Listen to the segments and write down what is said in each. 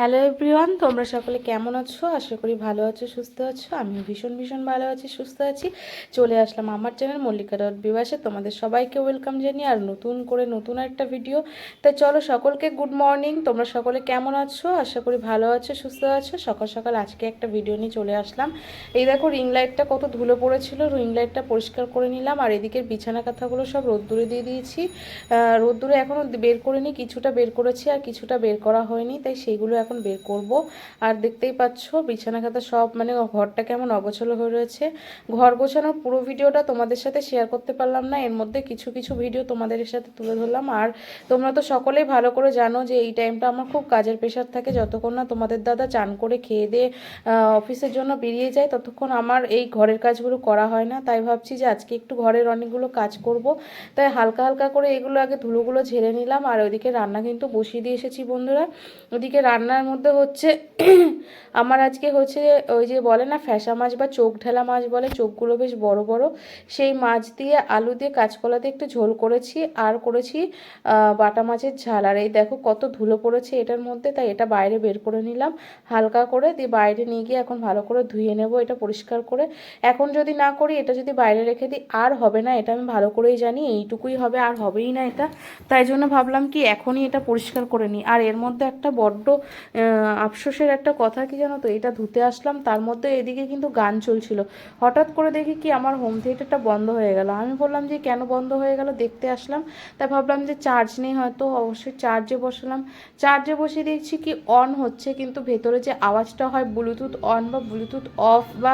Hello everyone তোমরা সকলে কেমন আছো? আশা করি ভালো আছো, সুস্থ আছো। আমি ভীষণ ভীষণ ভালো আছি, সুস্থ আছি। চলে আসলাম আমার চ্যানেল মল্লিকা ডট বিবাসে তোমাদের সবাইকে ওয়েলকাম জানিয়ে আর নতুন করে নতুন একটা ভিডিও তাই চলো সকলকে গুড মর্নিং তোমরা সকলে কেমন আছো? আশা করি ভালো আছো, সুস্থ আছো। সকাল সকাল আজকে একটা ভিডিও নিয়ে চলে আসলাম। এই দেখো রিং লাইটটা কত ধুলো পড়েছিল। রিং লাইটটা পরিষ্কার করে নিলাম। আর এদিকের বিছানা কাঁথাগুলো সব রোদ্দুরে দিয়ে দিয়েছি। রোদ্দুরে এখনও বের করিনি, কিছুটা বের করেছি আর কিছুটা বের করা হয়নি। তাই সেইগুলো এখন বের করব। আর দেখতেই পাচ্ছ, বিছানা খাতা সব মানে ঘরটা কেমন অগোছলো হয়ে রয়েছে। ঘর গোছানোর পুরো ভিডিওটা তোমাদের সাথে শেয়ার করতে পারলাম না। এর মধ্যে কিছু কিছু ভিডিও তোমাদের সাথে তুলে ধরলাম। আর তোমরা তো সকলেই ভালো করে জানো যে এই টাইমটা আমার খুব কাজের প্রেশার থাকে। যতক্ষণ না তোমাদের দাদা চান করে খেয়ে দিয়ে অফিসের জন্য বেরিয়ে যায়, ততক্ষণ আমার এই ঘরের কাজগুলো করা হয় না। তাই ভাবছি যে আজকে একটু ঘরের অনেকগুলো কাজ করব। তাই হালকা হালকা করে এগুলো আগে ধুলোগুলো ঝেড়ে নিলাম। আর ওইদিকে রান্না কিন্তু বসিয়ে দিয়ে এসেছি বন্ধুরা। ওদিকে রান্নার মধ্যে হচ্ছে, আমার আজকে হচ্ছে ওই যে বলে না ফ্যাসা মাছ বা চোখ ঢেলা মাছ বলে, চোখগুলো বেশ বড় বড়। সেই মাছ দিয়ে আলু দিয়ে কাঁচকলা দিয়ে একটু ঝোল করেছি আর করেছি বাটা মাছের ঝাল। আর এই দেখো কত ধুলো পড়েছে এটার মধ্যে, তাই এটা বাইরে বের করে নিলাম, হালকা করে দিয়ে বাইরে নিয়ে গিয়ে এখন ভালো করে ধুয়ে নেব, এটা পরিষ্কার করে। এখন যদি না করি, এটা যদি বাইরে রেখে দিই, আর হবে না, এটা আমি ভালো করেই জানি, এইটুকুই হবে, আর হবেই না এটা। তাই জন্য ভাবলাম কি এখনই এটা পরিষ্কার করে নিই। আর এর মধ্যে একটা বড্ড আফসোসের একটা কথা কি জানো তো? এটা ধুতে আসলাম, তার মধ্যে এদিকে কিন্তু গান চলছিল। হঠাৎ করে দেখি কি আমার হোম থিয়েটারটা বন্ধ হয়ে গেল। আমি বললাম যে, কেন বন্ধ হয়ে গেল? দেখতে আসলাম। তাই ভাবলাম যে চার্জ নেই হয়তো, অবশ্যই চার্জে বসালাম। চার্জে বসিয়ে দেখছি কি অন হচ্ছে, কিন্তু ভেতরে যে আওয়াজটা হয় ব্লুটুথ অন বা ব্লুটুথ অফ বা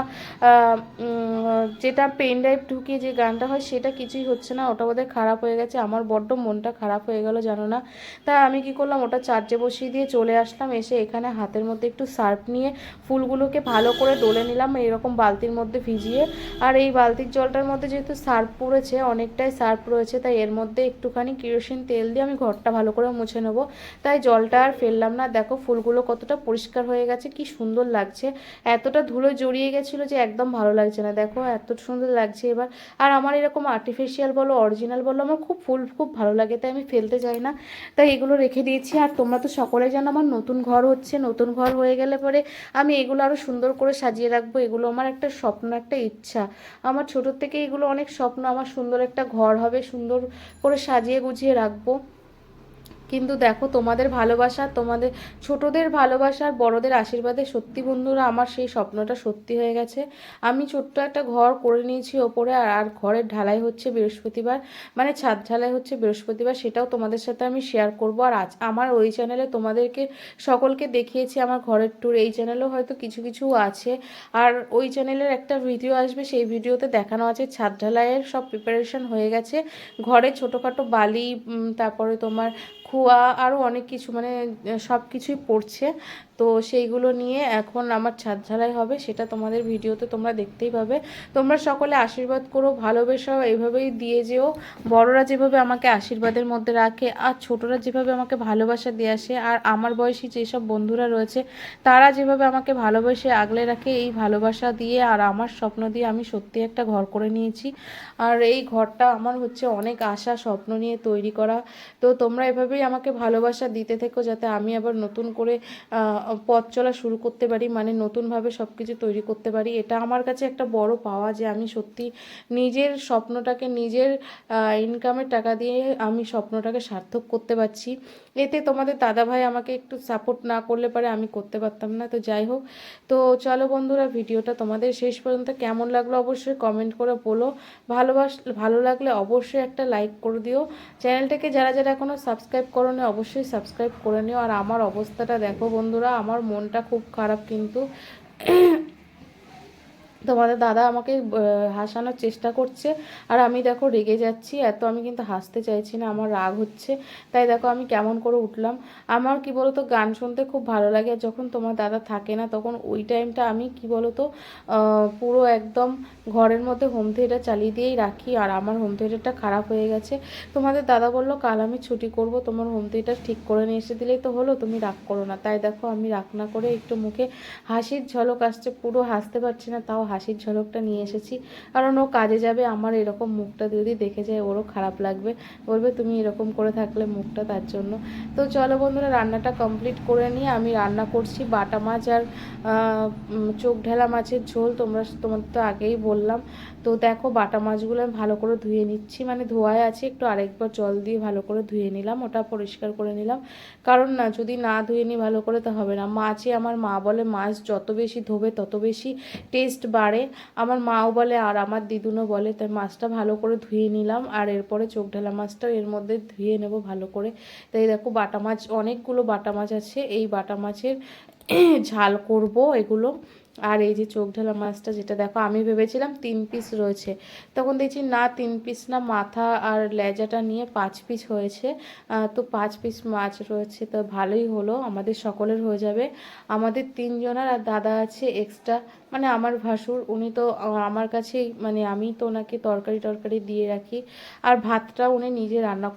যেটা পেন ড্রাইভ ঢুকিয়ে যে গানটা হয়, সেটা কিছুই হচ্ছে না। ওটা বোধহয় খারাপ হয়ে গেছে। আমার বড্ড মনটা খারাপ হয়ে গেল, জানো না? তাই আমি কি করলাম, ওটা চার্জে বসিয়ে দিয়ে চলে আসলাম। এসে এখানে হাতের মধ্যে একটু সার্ফ নিয়ে ফুলগুলোকে ভালো করে ডলে নিলাম, এরকম বালতির মধ্যে ভিজিয়ে। আর এই বালতির জলটার মধ্যে যেহেতু সার্ফ পড়েছে, অনেকটাই সার্ফ রয়েছে, তাই এর মধ্যে একটুখানি কিরোসিন তেল দিয়ে আমি ঘরটা ভালো করে মুছে নেব। তাই জলটা আর ফেললাম না। দেখো ফুলগুলো কতটা পরিষ্কার হয়ে গেছে, কি সুন্দর লাগছে। এতটা ধুলো জড়িয়ে গেছিল যে একদম ভালো লাগছে না। দেখো এত সুন্দর লাগছে এবার। আর আমার এরকম আর্টিফিশিয়াল বলো অরিজিনাল বলো, আমার খুব ফুল খুব ভালো লাগে, তাই আমি ফেলতে চাই না। তাই এগুলো রেখে দিয়েছি। আর তোমরা তো সকলে জানো, আমার নতুন ঘর হচ্ছে, নতুন ঘর হয়ে গেলে পরে আমি এগুলো আরও সুন্দর করে সাজিয়ে রাখব। এগুলো আমার একটা স্বপ্ন, একটা ইচ্ছা। আমার ছোটোর থেকে এগুলো অনেক স্বপ্ন, আমার সুন্দর একটা ঘর হবে, সুন্দর করে সাজিয়ে গুছিয়ে রাখব। কিন্তু দেখো তোমাদের ভালোবাসা, তোমাদের, ছোটদের ভালোবাসা আর বড়দের আশীর্বাদে সত্যি বন্ধুরা আমার সেই স্বপ্নটা সত্যি হয়ে গেছে। আমি ছোট্ট একটা ঘর করে নিয়েছি ওপরে আর আর ঘরের ঢালাই হচ্ছে বৃহস্পতিবার মানে ছাদ ঢালাই হচ্ছে বৃহস্পতিবার, সেটাও তোমাদের সাথে আমি শেয়ার করব। আর আজ আমার ওই চ্যানেলে তোমাদেরকে সকলকে দেখিয়েছি আমার ঘরের ট্যুর এই চ্যানেলেও হয়তো কিছু কিছু আছে। আর ওই চ্যানেলের একটা ভিডিও আসবে, সেই ভিডিওতে দেখানো আছে ছাদ ঢালাইয়ের সব প্রিপারেশন হয়ে গেছে। ঘরে ছোটোখাটো বালি তারপরে তোমার খোয়া আরও অনেক কিছু মানে সব কিছুই পড়ছে। তো সেইগুলো নিয়ে এখন আমার ছাদ ঢালাই হবে, সেটা তোমাদের ভিডিওতে তোমরা দেখতেই পাবে। তোমরা সকলে আশীর্বাদ করো, ভালোবেসো এইভাবেই দিয়ে যেও। বড়রা যেভাবে আমাকে আশীর্বাদের মধ্যে রাখে, আর ছোটরা যেভাবে আমাকে ভালোবাসা দিয়ে আসে, আর আমার বয়সী যেসব বন্ধুরা রয়েছে, তারা যেভাবে আমাকে ভালোবেসে আগলে রাখে, এই ভালোবাসা দিয়ে আর আমার স্বপ্ন দিয়ে আমি সত্যি একটা ঘর করে নিয়েছি। আর এই ঘরটা আমার হচ্ছে অনেক আশা, স্বপ্ন নিয়ে তৈরি করা। তো তোমরা এভাবেই আমাকে ভালোবাসা দিতে থেকো যাতে আমি আবার নতুন করে পথ চলা শুরু করতে পারি মানে নতুনভাবে সব কিছু তৈরি করতে পারি। এটা আমার কাছে একটা বড় পাওয়া যে আমি সত্যি নিজের স্বপ্নটাকে নিজের ইনকামের টাকা দিয়ে আমি স্বপ্নটাকে সার্থক করতে পারছি। এতে তোমাদের দাদাভাই আমাকে একটু সাপোর্ট না করলে পারে আমি করতে পারতাম না। তো যাই হোক, তো চলো বন্ধুরা ভিডিওটা তোমাদের শেষ পর্যন্ত কেমন লাগল অবশ্যই কমেন্ট করে বলো। ভালোবাস, ভালো লাগলে অবশ্যই একটা লাইক করে দিও। চ্যানেলটাকে যারা যারা এখনও সাবস্ক্রাইব করোনি অবশ্যই সাবস্ক্রাইব করে নিও। আর আমার অবস্থাটা দেখো বন্ধুরা, আমার মনটা খুব খারাপ কিন্তু তোমাদের দাদা আমাকে হাসানোর চেষ্টা করছে। আর আমি দেখো রেগে যাচ্ছি, এত আমি কিন্তু হাসতে চাইছি না, আমার রাগ হচ্ছে। তাই দেখো আমি কেমন করে উঠলাম। আমার কি বলতো, গান শুনতে খুব ভালো লাগে, যখন তোমার দাদা থাকে না, তখন ওই টাইমটা আমি কি বলতো পুরো একদম ঘরের মধ্যে হোম থিয়েটার চালিয়ে দিয়েই রাখি। আর আমার হোম থিয়েটারটা খারাপ হয়ে গেছে। তোমাদের দাদা বলল, কাল আমি ছুটি করব, তোমার হোম থিয়েটার ঠিক করে নিয়ে এসে দিলেই তো হলো, তুমি রাগ করো না। তাই দেখো আমি রাগ না করে একটু মুখে হাসির ঝলক আসছে, পুরো হাসতে পারছি না, তাও হাসির ঝলকটা নিয়ে এসেছি। কারণ ও কাজে যাবে, আমার এরকম মুখটা যদি দেখে যায়, ওরও খারাপ লাগবে। বলবে, তুমি এরকম করে থাকলে মুখটা তার জন্য। তো চলো বন্ধুরা, রান্নাটা কমপ্লিট করে নিয়ে আমি রান্না করছি বাটা মাছ আর চোখ ঢেলা মাছের ঝোল। তোমরা তোমার তো আগেই বললাম। তো দেখো, বাটা মাছগুলো আমি ভালো করে ধুয়ে নিচ্ছি। মানে ধোয়ায় আছে, একটু আরেকবার জল দিয়ে ভালো করে ধুয়ে নিলাম। ওটা পরিষ্কার করে নিলাম। কারণ না, যদি না ধুয়ে নিই ভালো করে তো হবে না। মাছে আমার মা বলে, মাছ যত বেশি ধোবে, তত বেশি টেস্ট বাড়ে। আমার মাও বলে, আর আমার দিদুনও বলে তাই মাছটা ভালো করে ধুয়ে নিলাম, আর এরপরে চোখ ঢালা মাছটাও এর মধ্যে ধুয়ে নেব ভালো করে। তাই দেখো, বাটা মাছ, অনেকগুলো বাটা মাছ আছে। এই বাটা মাছের ঝাল করব এগুলো। আর এই যে চোখ ঢালা মাছটা যেটা দেখো, আমি ভেবেছিলাম তিন পিস রয়েছে। তখন দেখছি না, তিন পিস না, মাথা আর লেজাটা নিয়ে পাঁচ পিস হয়েছে। তো পাঁচ পিস মাছ রয়েছে, তো ভালোই হলো, আমাদের সকলের হয়ে যাবে। আমাদের তিনজনের আর দাদা আছে এক্সট্রা মানে আমার ভাসুর, উনি তো আমার কাছেই মানে আমি তো ওনাকে তরকারি টরকারি দিয়ে রাখি। আর ভাতটা উনি নিজে রান্না